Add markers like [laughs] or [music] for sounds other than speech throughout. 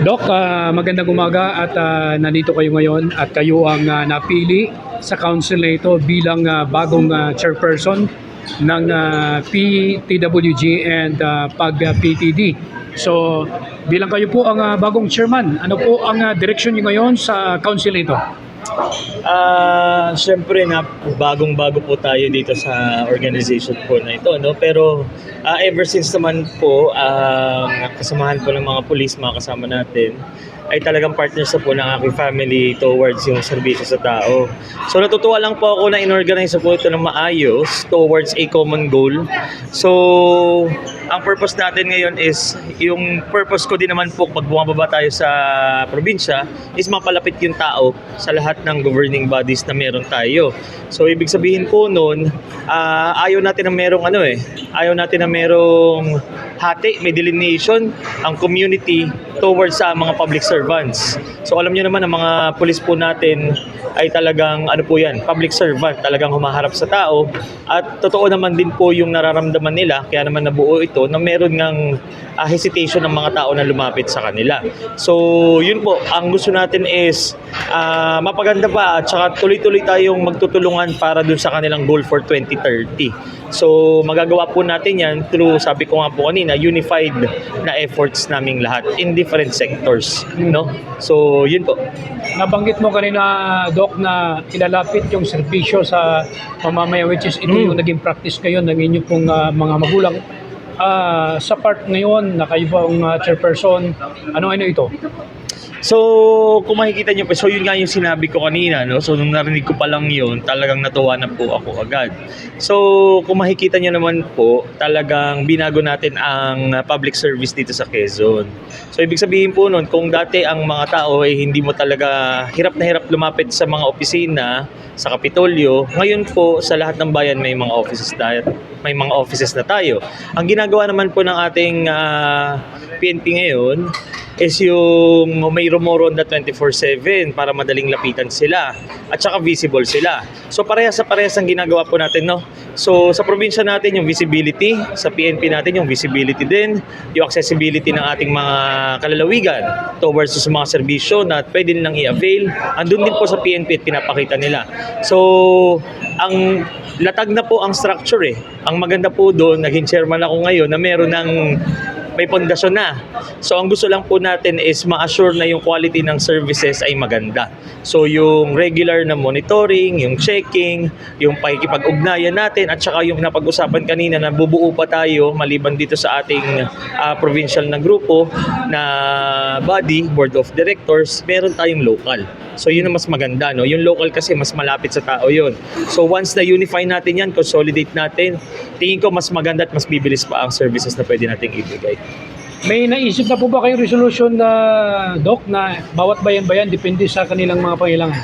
Doc, ah, magandang umaga at ah, nandito kayo ngayon at kayo ang ah, napili sa council na ito bilang ah, bagong ah, chairperson ng ah, PTWG and ah, PAG-PTD. So, bilang kayo po ang ah, bagong chairman, ano po ang ah, direksyon niyo ngayon sa council na ito? Ah, syempre na bagong-bago po tayo dito sa organization po na ito, no? Pero ah, ever since naman po ang kasamahan po ng mga pulis, mga kasama natin, ay talagang partners na po ng aking family towards yung serbisyo sa tao. So natutuwa lang po ako na inorganize po ito ng maayos towards a common goal. So ang purpose natin ngayon is yung purpose ko din naman po pag bumababa tayo sa probinsya is mapalapit yung tao sa lahat ng governing bodies na meron tayo. So ibig sabihin po noon, ah, ayaw natin na merong ano eh, ayaw natin na merong hati, may delineation ang community towards sa mga public servants. So alam niyo naman ang mga pulis po natin ay talagang ano po yan, public servant, talagang humaharap sa tao at totoo naman din po yung nararamdaman nila kaya naman nabuo ito na meron ngang ah, hesitation ng mga tao na lumapit sa kanila. So yun po, ang gusto natin is ah, mapaganda pa at saka tuloy-tuloy tayong magtutulungan para dun sa kanilang goal for 2030. So magagawa po natin yan through, sabi ko nga po kanina, unified na efforts naming lahat in different sectors. No? So yun po. Nabanggit mo kanina, Doc, na ilalapit yung serbisyo sa mamamayan which is ito Mm. yung naging practice ngayon ng inyong pong ah, mga magulang. Ah, sa part ngayon na kayo pong ah, chairperson, ano-ano ito? So, kung makikita nyo so yun nga yung sinabi ko kanina, no? So, nung narinig ko pa lang yun, talagang natuwa na po ako agad. So, kung makikita nyo naman po, talagang binago natin ang uh, public service dito sa Quezon. So, ibig sabihin po nun, kung dati ang mga tao ay hindi mo talaga hirap na hirap lumapit sa mga opisina, sa Kapitolyo, ngayon po, sa lahat ng bayan may mga offices na, may mga offices na tayo. Ang ginagawa naman po ng ating ah, PNP ngayon, is yung may rumoronda 24-7 para madaling lapitan sila at saka visible sila. So parehas sa parehas ang ginagawa po natin, no? So sa probinsya natin yung visibility, sa PNP natin yung visibility din, yung accessibility ng ating mga kalalawigan towards sa mga serbisyo na pwede nilang i-avail. Andun din po sa PNP at pinapakita nila. So ang latag na po ang structure eh. Ang maganda po doon, naging chairman ako ngayon na meron ng may pundasyon na. So ang gusto lang po natin is ma-assure na yung quality ng services ay maganda. So yung regular na monitoring, yung checking, yung pakikipag-ugnayan natin at saka yung napag-usapan kanina na bubuo pa tayo maliban dito sa ating ah, provincial na grupo na body, board of directors, meron tayong local. So yun ang mas maganda, no? Yung local kasi mas malapit sa tao yun. So once na unify natin yan, consolidate natin, tingin ko mas maganda at mas bibilis pa ang services na pwede nating ibigay. May naisip na po ba kayong resolution na, Doc, na bawat bayan-bayan depende sa kanilang mga pangailangan?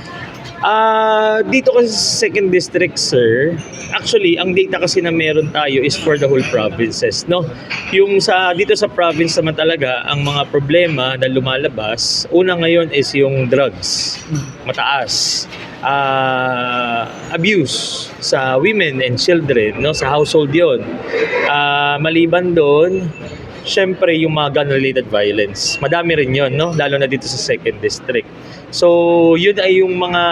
Ah, dito kasi sa second district, sir, actually, ang data kasi na meron tayo is for the whole provinces, no? Yung sa dito sa province naman talaga, ang mga problema na lumalabas, una ngayon is yung drugs, mataas. Ah, abuse sa women and children, no? Sa household 'yon. Ah, maliban doon, syempre yung mga gun-related violence. Madami rin yon no? Lalo na dito sa second district. So, yun ay yung mga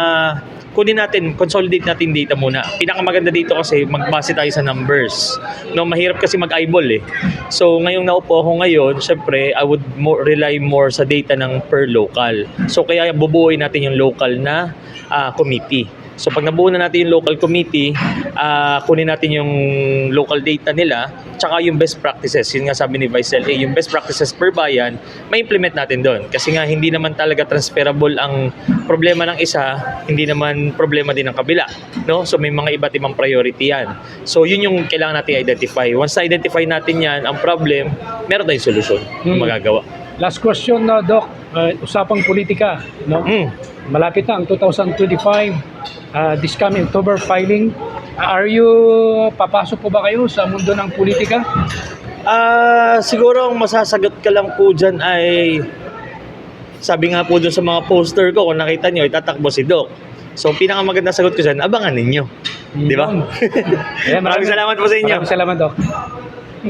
kunin natin, consolidate natin data muna. Pinakamaganda dito kasi magbase tayo sa numbers. No, mahirap kasi mag-eyeball eh. So, ngayong naupo ako ngayon, syempre, I would more, rely more sa data ng per local. So, kaya bubuoy natin yung local na ah, committee. So pag nabuo na natin yung local committee, ah, kunin natin yung local data nila, tsaka yung best practices. Yun nga sabi ni Vice LA, yung best practices per bayan, may implement natin doon. Kasi nga hindi naman talaga transferable ang problema ng isa, hindi naman problema din ng kabila. No? So may mga iba't ibang priority yan. So yun yung kailangan natin identify. Once na-identify natin yan, ang problem, meron tayong solusyon Hmm. magagawa. Last question na, Doc, uh, usapang politika, no? Mm. Malapit na ang 2025, uh, this coming October filing. Are you, papasok po ba kayo sa mundo ng politika? Ah, siguro ang masasagot ka lang po dyan ay sabi nga po dun sa mga poster ko, kung nakita nyo, itatakbo si Doc. So, pinakamaganda sagot ko dyan, abangan ninyo. Di ba? [laughs] Yun. Ayan, Maraming salamat po sa inyo. Maraming salamat, Doc.